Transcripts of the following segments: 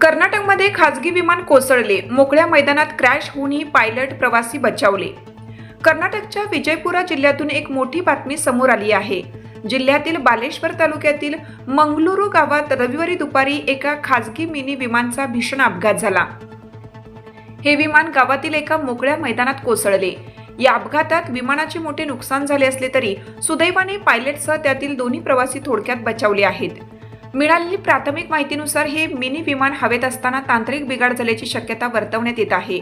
कर्नाटकमध्ये खासगी विमान कोसळले. मोकळ्या मैदानात क्रॅश होऊनही पायलट प्रवासी बचावले. कर्नाटकच्या विजयपुरा जिल्ह्यातून एक मोठी बातमी समोर आली आहे. जिल्ह्यातील बालेश्वर तालुक्यातील मंगलुरू गावात रविवारी दुपारी एका खासगी मिनी विमानचा भीषण अपघात झाला. हे विमान गावातील एका मोकळ्या मैदानात कोसळले. या अपघातात विमानाचे मोठे नुकसान झाले असले तरी सुदैवाने पायलटसह त्यातील दोन्ही प्रवासी थोडक्यात बचावले आहेत. मिळालेली प्राथमिक माहितीनुसार हे मिनी विमान हवेत असताना तांत्रिक बिघाड झाल्याची शक्यता वर्तवण्यात येत आहे.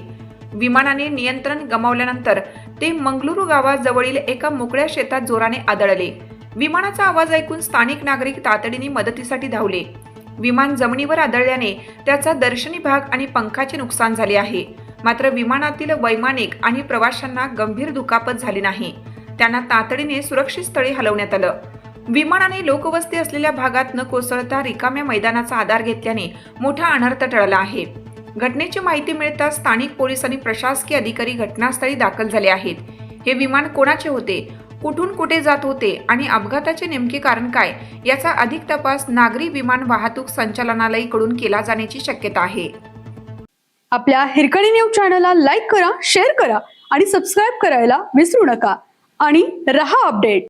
विमानाने नियंत्रण गमावल्यानंतर ते मंगलुरू गावाजवळील एका मोकळ्या शेतात जोराने आदळले. विमानाचा आवाज ऐकून स्थानिक नागरिक तातडीने मदतीसाठी धावले. विमान जमिनीवर आदळल्याने त्याचा दर्शनी भाग आणि पंखाचे नुकसान झाले आहे. मात्र विमानातील वैमानिक आणि प्रवाशांना गंभीर दुखापत झाली नाही. त्यांना तातडीने सुरक्षित स्थळी हलवण्यात आलं. विमानाने लोकवस्ती असलेल्या भागात न कोसळता रिकाम्या मैदानाचा आधार घेतल्याने मोठा अनर्थ टळला आहे. घटनेची माहिती मिळताच स्थानिक पोलीस आणि प्रशासकीय अधिकारी घटनास्थळी दाखल झाले आहेत. हे विमान कोणाचे होते? कुठून कुठे जात होते? आणि अपघाताचे नेमके कारण काय? याचा अधिक तपास नागरी विमान वाहतूक संचालनालयकडून केला जाण्याची शक्यता आहे. आपल्या हिरकणी न्यूज चॅनलला लाईक करा शेअर करा आणि सबस्क्राईब करायला विसरू नका. आणि रहा अपडेट.